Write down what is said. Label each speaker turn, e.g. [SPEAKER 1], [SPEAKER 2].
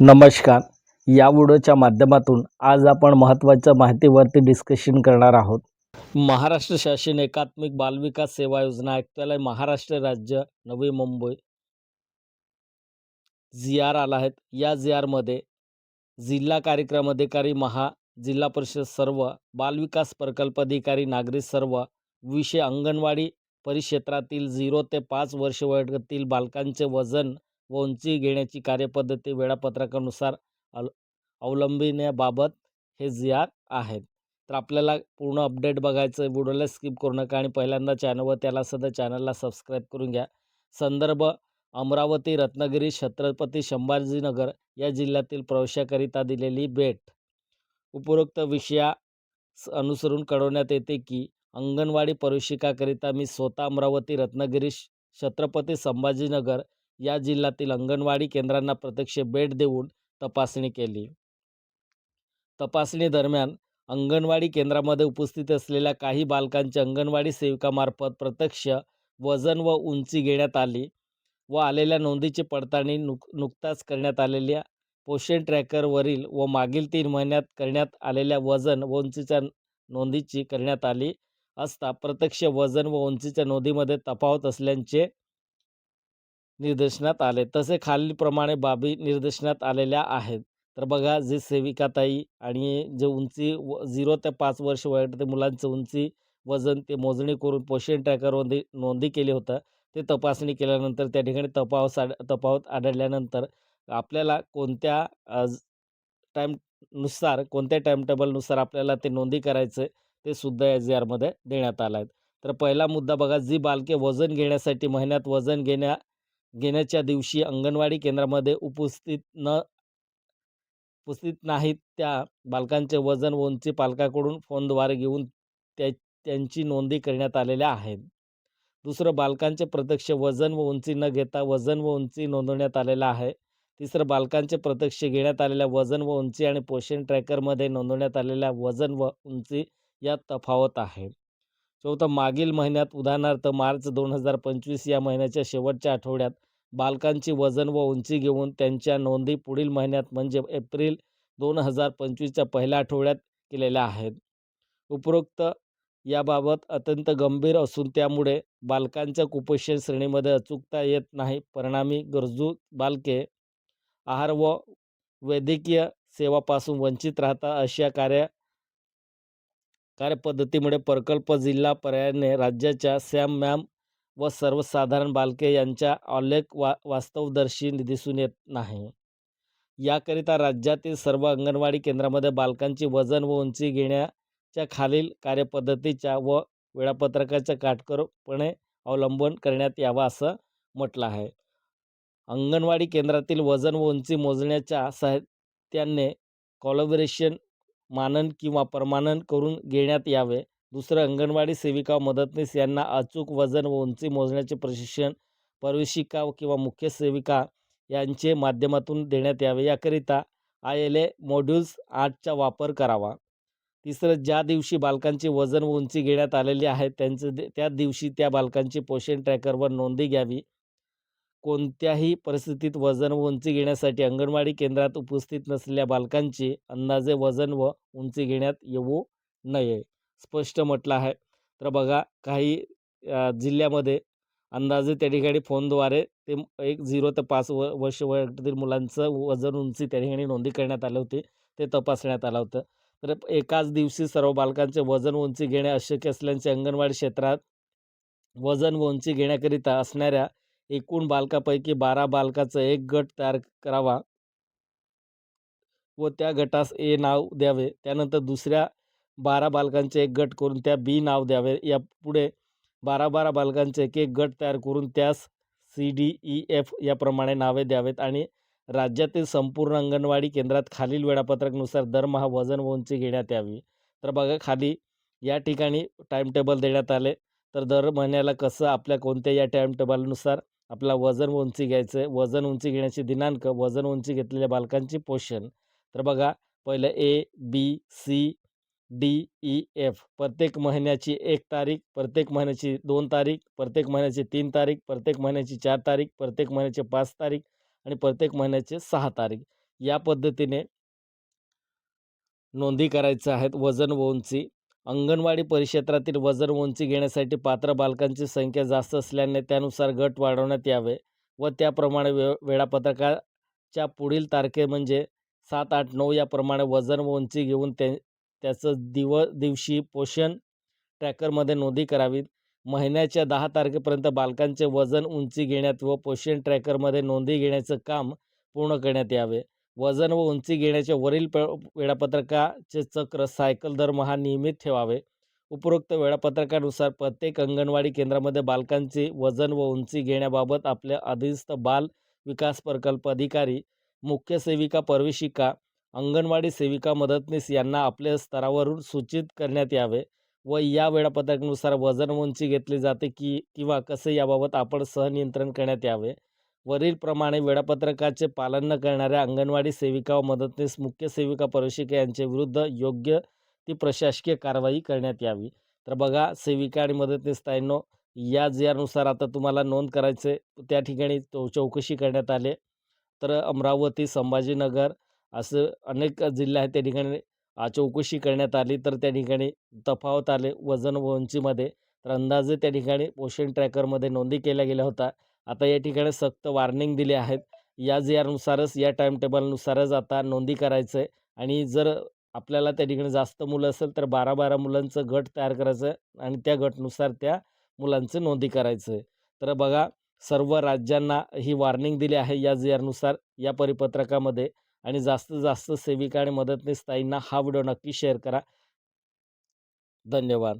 [SPEAKER 1] नमस्कार. या व्हिडिओच्या माध्यमातून आज आपण महत्त्वाच्या माहितीवरती डिस्कशन करणार आहोत. महाराष्ट्र शासन एकात्मिक बालविकास सेवा योजना आयुक्तालय महाराष्ट्र राज्य नवी मुंबई. जी आर आला आहेत या जी आरमध्ये जिल्हा कार्यक्रम अधिकारी महा जिल्हा परिषद सर्व बालविकास प्रकल्प अधिकारी नागरिक सर्व विषय अंगणवाडी परिक्षेत्रातील झिरो ते पाच वर्ष वयातील बालकांचे वजन व उंची घेण्याची कार्यपद्धती वेळापत्रकानुसार अल अवलंबिण्याबाबत हे जी आहेत. तर आपल्याला पूर्ण अपडेट बघायचं व्हिडिओला स्किप करू नका आणि पहिल्यांदा चॅनलवर त्याला सध्या चॅनलला सबस्क्राईब करून घ्या. संदर्भ अमरावती रत्नागिरी छत्रपती संभाजीनगर या जिल्ह्यातील प्रवेशाकरिता दिलेली भेट. उपरोक्त विषया स- अनुसरून कळवण्यात येते की अंगणवाडी प्रवेशिकाकरिता मी स्वतः अमरावती रत्नागिरी छत्रपती संभाजीनगर या जिल्ह्यातील अंगणवाडी केंद्रांना प्रत्यक्ष भेट देऊन तपासणी केली. तपासणी दरम्यान अंगणवाडी केंद्रामध्ये उपस्थित असलेल्या काही बालकांचे अंगणवाडी सेविकामार्फत प्रत्यक्ष वजन व उंची घेण्यात आली व आलेल्या नोंदीची पडताळणी नुक नुकताच करण्यात आलेल्या पोषण ट्रॅकरवरील व मागील तीन महिन्यात करण्यात आलेल्या वजन व उंचीच्या नोंदीची करण्यात आली असता प्रत्यक्ष वजन व उंचीच्या नोंदीमध्ये तफावत असल्याचे निर्देशनात आले. तसे खालीलप्रमाणे बाबी निर्देशनात आलेल्या आहेत. तर बघा जे सेविकाताई आणि जे उंची व झिरो ते पाच वर्ष वयोगटातील मुलांचं उंची वजन ते मोजणी करून पोषण ट्रॅकरमध्ये नोंदी केली होतं. ते तपासणी केल्यानंतर त्या ठिकाणी तफावत आड तफावत आढळल्यानंतर आपल्याला कोणत्या टाईमनुसार कोणत्या टाईमटेबलनुसार आपल्याला ते नोंदी करायचं ते सुद्धा या जी आरमध्ये देण्यात आलं आहे तर पहिला मुद्दा बघा जी बालके वजन घेण्यासाठी महिन्यात वजन घेण्या घेण्याच्या दिवशी अंगणवाडी केंद्रामध्ये उपस्थित न उपस्थित नाहीत त्या बालकांचे वजन व उंची पालकाकडून फोनद्वारे घेऊन त्या त्यांची नोंदी करण्यात आलेल्या आहेत. दुसरं बालकांचे प्रत्यक्ष वजन व उंची न घेता वजन व उंची नोंदवण्यात आलेलं आहे. तिसरं बालकांचे प्रत्यक्ष घेण्यात आलेल्या वजन व उंची आणि पोषण ट्रॅकरमध्ये नोंदवण्यात आलेल्या वजन व उंची यात तफावत आहे. चौथं मागील महिन्यात उदाहरणार्थ मार्च दोन हजार पंचवीस या महिन्याच्या शेवटच्या आठवड्यात बालकांची वजन व उंची घेऊन त्यांच्या नोंदी पुढील महिन्यात म्हणजे एप्रिल दोन हजार पंचवीसच्या पहिल्या आठवड्यात केलेल्या आहेत. उपरोक्त याबाबत अत्यंत गंभीर असून त्यामुळे बालकांच्या कुपोषण श्रेणीमध्ये अचूकता येत नाही. परिणामी गरजू बालके आहार व वैद्यकीय सेवापासून वंचित राहतात अशा कार्य कार्यपद्धतीमुळे प्रकल्प जिल्हा पर्यायाने राज्याच्या सॅम मॅम व सर्वसाधारण बालके यांच्या आलेख वा वास्तवदर्शी दिसून येत नाही. याकरिता राज्यातील सर्व अंगणवाडी केंद्रामध्ये बालकांची वजन व उंची घेण्याच्या खालील कार्यपद्धतीच्या व वेळापत्रकाच्या काटकोरपणे अवलंबन करण्यात यावा असं म्हटलं आहे. अंगणवाडी केंद्रातील वजन व उंची मोजण्याच्या साहित्याने कॉलॉबरेशन मानन किंवा परमानन करून घेण्यात यावे. दुसरं अंगणवाडी सेविका मदतनीस यांना अचूक वजन व उंची मोजण्याचे प्रशिक्षण प्रवेशिका किंवा मुख्य सेविका यांचे माध्यमातून देण्यात यावे. याकरिता आय एल ए मॉड्यूल्स आठचा वापर करावा. तिसरं ज्या दिवशी बालकांची वजन व उंची घेण्यात आलेली आहे त्यांचे दे त्या दिवशी त्या बालकांची पोषण ट्रॅकरवर नोंदी घ्यावी. कोणत्याही परिस्थितीत वजन व उंची घेण्यासाठी अंगणवाडी केंद्रात उपस्थित नसलेल्या बालकांचे अंदाजे वजन व उंची घेण्यात येऊ नये स्पष्ट म्हटलं आहे. तर बघा काही जिल्ह्यामध्ये अंदाजे त्या ठिकाणी फोनद्वारे ते एक झिरो ते पाच व वर्ष वयातील मुलांचं वजन उंची त्या ठिकाणी नोंदी करण्यात आली होती ते तपासण्यात आलं होतं. तर एकाच दिवशी सर्व बालकांचे वजन उंची घेणे अशक्य असल्याचे अंगणवाडी क्षेत्रात वजन व उंची घेण्याकरिता असणाऱ्या एकूण बालकापैकी बारा बालकाचा एक गट तयार करावा व त्या गटास ए नाव द्यावे. त्यानंतर दुसऱ्या बारा बालकांचे एक गट करून त्या बी नाव द्यावे. या पुढे बारा बारा बालकांचे एक एक गट तयार करून त्यास सी डी ई एफ याप्रमाणे नावे द्यावेत आणि राज्यातील संपूर्ण अंगणवाडी केंद्रात खालील वेळापत्रकनुसार दरमहा वजन व उंची घेण्यात यावी. तर बघा खाली या ठिकाणी टाईमटेबल देण्यात आले. तर दर महिन्याला कसं आपल्या कोणत्या या टाईमटेबलनुसार आपला वजन व उंची घ्यायचं आहे वजन उंची घेण्याचे दिनांक वजन उंची घेतलेल्या बालकांची पोषण. तर बघा पहिलं A B C D E F प्रत्येक महिन्याची एक तारीख प्रत्येक महिन्याची दोन तारीख प्रत्येक महिन्याची तीन तारीख प्रत्येक महिन्याची चार तारीख प्रत्येक महिन्याची पाच तारीख आणि प्रत्येक महिन्याचे सहा तारीख. या पद्धतीने नोंदी करायच्या आहेत वजन व उंची. अंगणवाडी परिक्षेत्रातील वजन उंची घेण्यासाठी पात्र बालकांची संख्या जास्त असल्याने त्यानुसार गट वाढवण्यात यावे व त्याप्रमाणे वे वेळापत्रकाच्या पुढील तारखे म्हणजे सात आठ नऊ याप्रमाणे वजन व उंची घेऊन त्या त्याचं दिव दिवशी पोषण ट्रॅकरमध्ये नोंदी करावीत. महिन्याच्या दहा तारखेपर्यंत बालकांचे वजन उंची घेण्यात व पोषण ट्रॅकरमध्ये नोंदी घेण्याचं काम पूर्ण करण्यात यावे. वजन व उंची घेण्याच्या वरील प वेळापत्रकाचे चक्र सायकल दरमहा नियमित ठेवावे. उपरोक्त वेळापत्रकानुसार प्रत्येक अंगणवाडी केंद्रामध्ये बालकांचे वजन व उंची घेण्याबाबत आपल्या अधीनस्थ बाल विकास प्रकल्प अधिकारी मुख्य सेविका परवेशिका अंगणवाडी सेविका मदतनीस यांना आपल्या स्तरावरून सूचित करण्यात यावे व या वेळापत्रकानुसार वजन व उंची घेतली जाते की किंवा कसे याबाबत आपण सहनियंत्रण करण्यात यावे. वरीलप्रमाणे वेळापत्रकाचे पालन न करणाऱ्या अंगणवाडी सेविका व मदतनीस मुख्य सेविका परिशिका यांच्या विरुद्ध योग्य ती प्रशासकीय कारवाई करण्यात यावी. तर बघा सेविका आणि मदतनीस ताईंनो या यानुसार आता तुम्हाला नोंद करायचे त्या ठिकाणी चौ चौकशी करण्यात आले. तर अमरावती संभाजीनगर असं अनेक जिल्हे आहेत त्या ठिकाणी चौकशी करण्यात आली. तर त्या ठिकाणी तफावत आले वजन व उंचीमध्ये. तर अंदाजे त्या ठिकाणी पोषण ट्रॅकरमध्ये नोंदी केल्या गेल्या होत्या. आता या ठिकाणी सक्त वॉर्निंग दिली आहेत. या यानुसारच या टाईम टेबलनुसारच आता नोंदी करायचं आहे आणि जर आपल्याला त्या ठिकाणी जास्त मुलं असेल तर बारा बारा मुलांचं गट तयार करायचं आहे आणि त्या गटनुसार त्या मुलांचं नोंदी करायचं आहे तर बघा सर्व राज्यांना ही वॉर्निंग दिली आहे या यानुसार या परिपत्रकामध्ये. आणि जास्तीत जास्त सेविका आणि मदतनीस ताईंना हा व्हिडिओ नक्की शेअर करा. धन्यवाद.